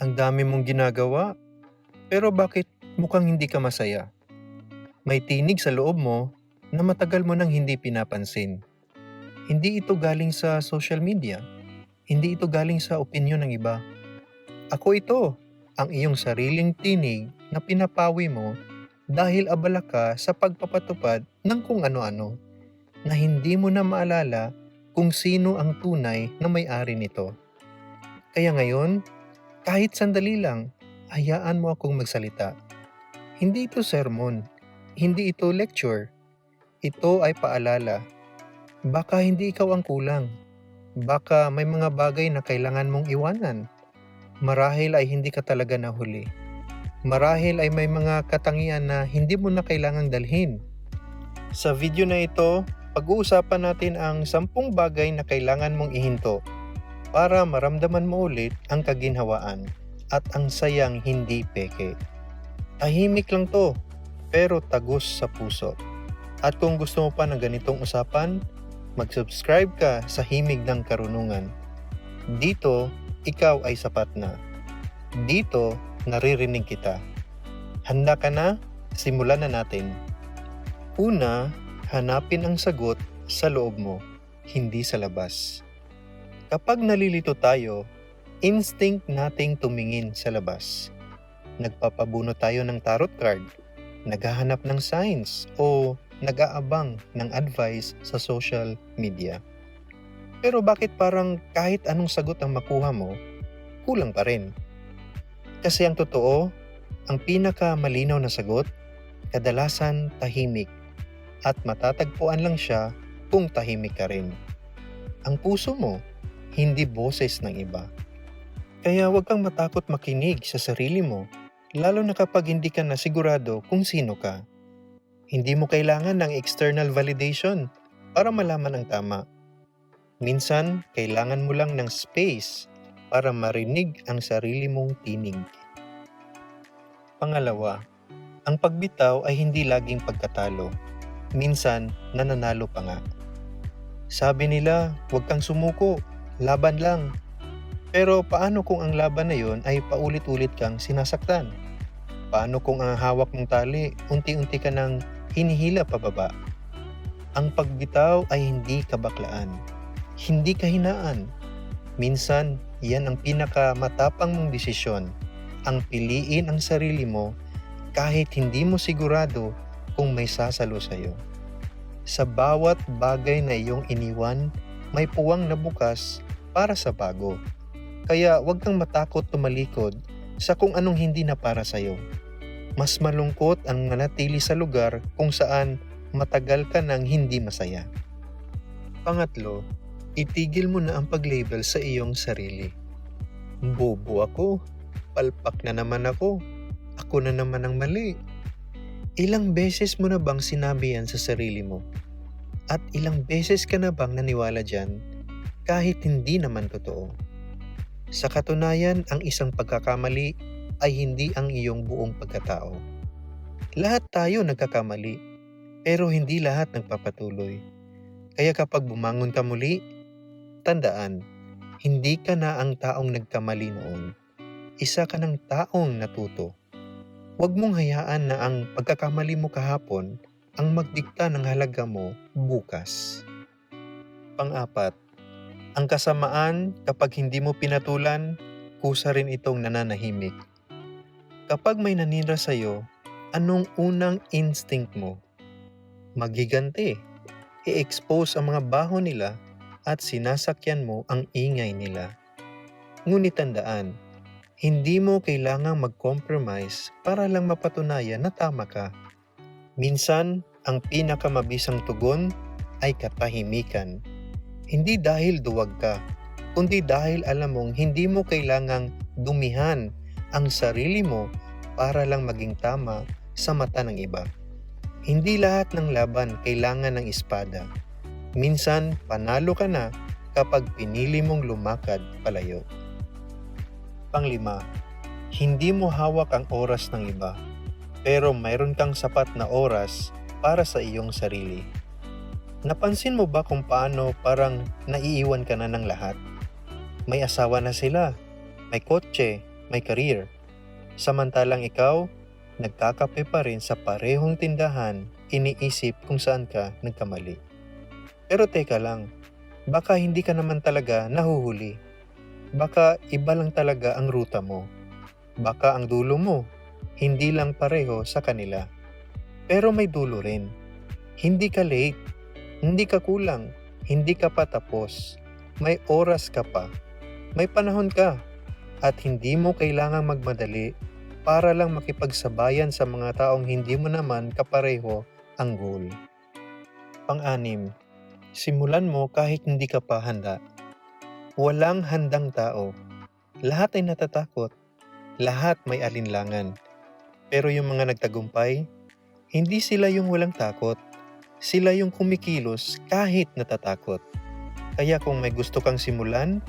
Ang dami mong ginagawa, pero bakit mukhang hindi ka masaya? May tinig sa loob mo na matagal mo nang hindi pinapansin. Hindi ito galing sa social media. Hindi ito galing sa opinyon ng iba. Ako ito, ang iyong sariling tinig na pinapawi mo dahil abala ka sa pagpapatupad ng kung ano-ano na hindi mo na maalala kung sino ang tunay na may-ari nito. Kaya ngayon, kahit sandali lang, hayaan mo akong magsalita. Hindi ito sermon, hindi ito lecture. Ito ay paalala. Baka hindi ikaw ang kulang. Baka may mga bagay na kailangan mong iwanan. Marahil ay hindi ka talaga nahuli. Marahil ay may mga katangian na hindi mo na kailangang dalhin. Sa video na ito, pag-uusapan natin ang sampung bagay na kailangan mong ihinto para maramdaman mo ulit ang kaginhawaan at ang sayang hindi peke. Tahimik lang to, pero tagus sa puso. At kung gusto mo pa ng ganitong usapan, mag-subscribe ka sa Himig ng Karunungan. Dito, ikaw ay sapat na. Dito, naririnig kita. Handa ka na? Simulan na natin. Una, hanapin ang sagot sa loob mo, hindi sa labas. Kapag nalilito tayo, instinct nating tumingin sa labas. Nagpapabuno tayo ng tarot card, naghahanap ng signs o nag-aabang ng advice sa social media. Pero bakit parang kahit anong sagot ang makuha mo, kulang pa rin? Kasi ang totoo, ang pinaka malinaw na sagot, kadalasan tahimik at matatagpuan lang siya kung tahimik ka rin. Ang puso mo, hindi boses ng iba. Kaya huwag kang matakot makinig sa sarili mo, lalo na kapag hindi ka na sigurado kung sino ka. Hindi mo kailangan ng external validation para malaman ang tama. Minsan, kailangan mo lang ng space para marinig ang sarili mong tinig. Pangalawa, ang pagbitaw ay hindi laging pagkatalo. Minsan, nananalo pa nga. Sabi nila, huwag kang sumuko, laban lang. Pero paano kung ang laban na yon ay paulit-ulit kang sinasaktan? Paano kung ang hawak mong tali, unti-unti ka nang hinihila pababa? Ang pagbitaw ay hindi kabaklaan, hindi kahinaan. Minsan, yan ang pinakamatapang mong desisyon, ang piliin ang sarili mo kahit hindi mo sigurado kung may sasalo sa'yo. Sa bawat bagay na iyong iniwan, may puwang na bukas para sa bago. Kaya huwag kang matakot tumalikod sa kung anong hindi na para sa'yo. Mas malungkot ang manatili sa lugar kung saan matagal ka nang hindi masaya. Pangatlo, itigil mo na ang pag-label sa iyong sarili. Bobo ako, palpak na naman ako, ako na naman ang mali. Ilang beses mo na bang sinabi yan sa sarili mo? At ilang beses ka na bang naniwala dyan kahit hindi naman totoo? Sa katunayan, ang isang pagkakamali ay hindi ang iyong buong pagkatao. Lahat tayo nagkakamali, pero hindi lahat nagpapatuloy. Kaya kapag bumangon ka muli, tandaan, hindi ka na ang taong nagkamali noon. Isa ka ng taong natuto. Huwag mong hayaan na ang pagkakamali mo kahapon ang magdikta ng halaga mo bukas. Pang-apat, ang kasamaan kapag hindi mo pinatulan, kusa rin itong nananahimik. Kapag may nanira sa'yo, anong unang instinct mo? Magiganti. I-expose ang mga baho nila at sinasakyan mo ang ingay nila. Ngunit tandaan, hindi mo kailangang mag-compromise para lang mapatunayan na tama ka. Minsan, ang pinakamabisang tugon ay katahimikan. Hindi dahil duwag ka, kundi dahil alam mong hindi mo kailangang dumihan ang sarili mo para lang maging tama sa mata ng iba. Hindi lahat ng laban kailangan ng espada. Minsan, panalo ka na kapag pinili mong lumakad palayo. Panglima, hindi mo hawak ang oras ng iba, pero mayroon kang sapat na oras para sa iyong sarili. Napansin mo ba kung paano parang naiiwan ka na ng lahat? May asawa na sila, may kotse, may career. Samantalang ikaw, nagkakape pa rin sa parehong tindahan, iniisip kung saan ka nagkamali. Pero teka lang, baka hindi ka naman talaga nahuhuli. Baka iba lang talaga ang ruta mo. Baka ang dulo mo, hindi lang pareho sa kanila. Pero may dulo rin. Hindi ka late, hindi ka kulang, hindi ka pa tapos. May oras ka pa. May panahon ka. At hindi mo kailangang magmadali para lang makipagsabayan sa mga taong hindi mo naman kapareho ang goal. Pang-anim, simulan mo kahit hindi ka pa handa. Walang handang tao. Lahat ay natatakot. Lahat may alinlangan. Pero yung mga nagtagumpay, hindi sila yung walang takot. Sila yung kumikilos kahit natatakot. Kaya kung may gusto kang simulan,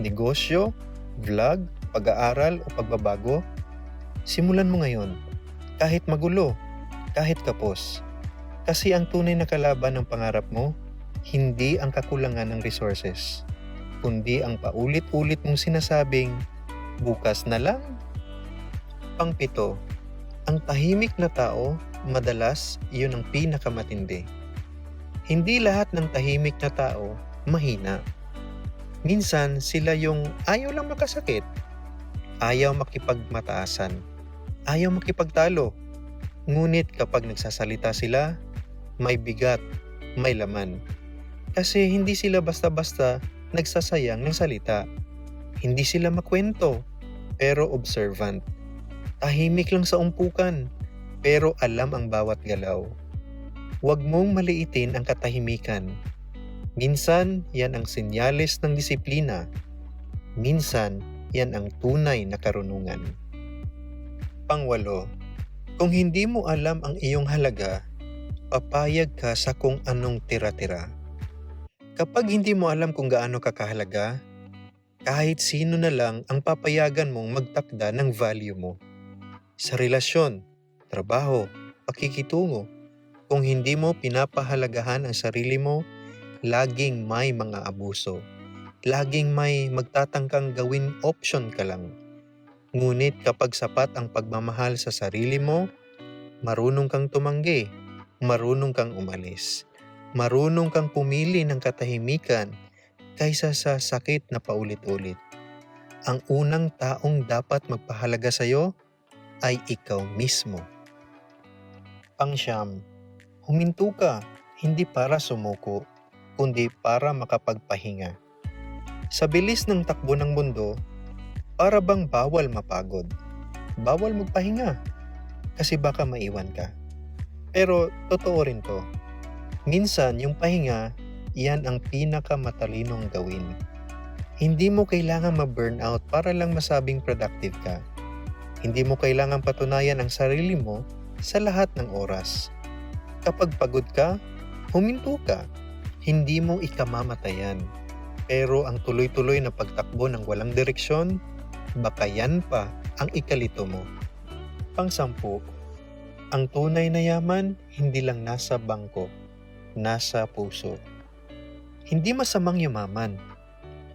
negosyo, vlog, pag-aaral o pagbabago, simulan mo ngayon. Kahit magulo, kahit kapos. Kasi ang tunay na kalaban ng pangarap mo, hindi ang kakulangan ng resources, kundi ang paulit-ulit mong sinasabing, bukas na lang. Pangpito, ang tahimik na tao, madalas yun ang pinakamatindi. Hindi lahat ng tahimik na tao mahina. Minsan sila yung ayaw lang makasakit, ayaw makipagmataasan, ayaw makipagtalo. Ngunit kapag nagsasalita sila, may bigat, may laman. Kasi hindi sila basta-basta nagsasayang ng salita. Hindi sila makwento, pero observant. Tahimik lang sa umpukan, pero alam ang bawat galaw. Huwag mong maliitin ang katahimikan. Minsan, yan ang senyales ng disiplina. Minsan, yan ang tunay na karunungan. Pangwalo, kung hindi mo alam ang iyong halaga, papayag ka sa kung anong tira-tira. Kapag hindi mo alam kung gaano ka kahalaga, kahit sino na lang ang papayagan mong magtakda ng value mo. Sa relasyon, trabaho, pakikitungo, kung hindi mo pinapahalagahan ang sarili mo, laging may mga abuso. Laging may magtatangkang gawin option ka lang. Ngunit kapag sapat ang pagmamahal sa sarili mo, marunong kang tumanggi, marunong kang umalis, marunong kang pumili ng katahimikan kaysa sa sakit na paulit-ulit. Ang unang taong dapat magpahalaga sa iyo ay ikaw mismo. Pangsyam, huminto ka hindi para sumuko, kundi para makapagpahinga. Sa bilis ng takbo ng mundo, para bang bawal mapagod. Bawal magpahinga kasi baka maiwan ka. Pero totoo rin to. Minsan yung pahinga, yan ang pinakamatalinong gawin. Hindi mo kailangan ma-burnout para lang masabing productive ka. Hindi mo kailangan patunayan ang sarili mo sa lahat ng oras. Kapag pagod ka, huminto ka. Hindi mo ikamamatayan. Pero ang tuloy-tuloy na pagtakbo ng walang direksyon, baka yan pa ang ikalito mo. Pangsampu, ang tunay na yaman hindi lang nasa bangko, nasa puso. Hindi masamang yumaman,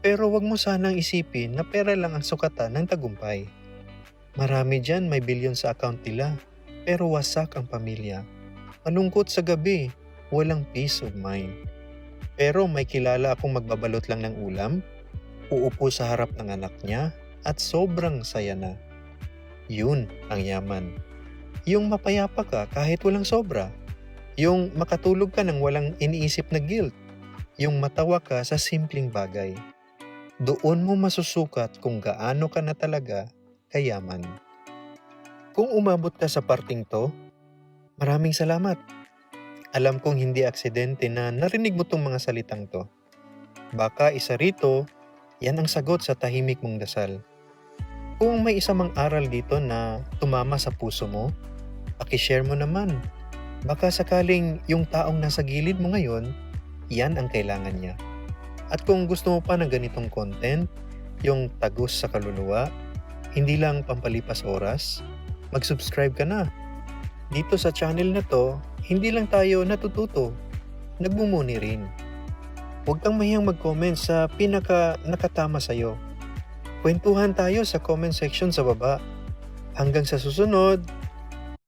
pero wag mo sanang isipin na pera lang ang sukatan ng tagumpay. Marami dyan may bilyon sa account nila, pero wasak ang pamilya. Malungkot sa gabi, walang peace of mind. Pero may kilala akong magbabalot lang ng ulam, uupo sa harap ng anak niya, at sobrang saya na. Yun ang yaman. Yung mapayapa ka kahit walang sobra. Yung makatulog ka ng walang iniisip na guilt. Yung matawa ka sa simpleng bagay. Doon mo masusukat kung gaano ka na talaga kayaman. Kung umabot ka sa parting to, maraming salamat. Alam kong hindi aksidente na narinig mo tong mga salitang to. Baka isa rito, yan ang sagot sa tahimik mong dasal. Kung may isa mang aral dito na tumama sa puso mo, pakishare mo naman. Baka sakaling yung taong nasa gilid mo ngayon, yan ang kailangan niya. At kung gusto mo pa ng ganitong content, yung tagos sa kaluluwa, hindi lang pampalipas oras, mag-subscribe ka na. Dito sa channel na to, hindi lang tayo natututo, nagmumuni rin. Huwag kang mahiyang mag-comment sa pinaka nakatama sa'yo. Kwentuhan tayo sa comment section sa baba. Hanggang sa susunod,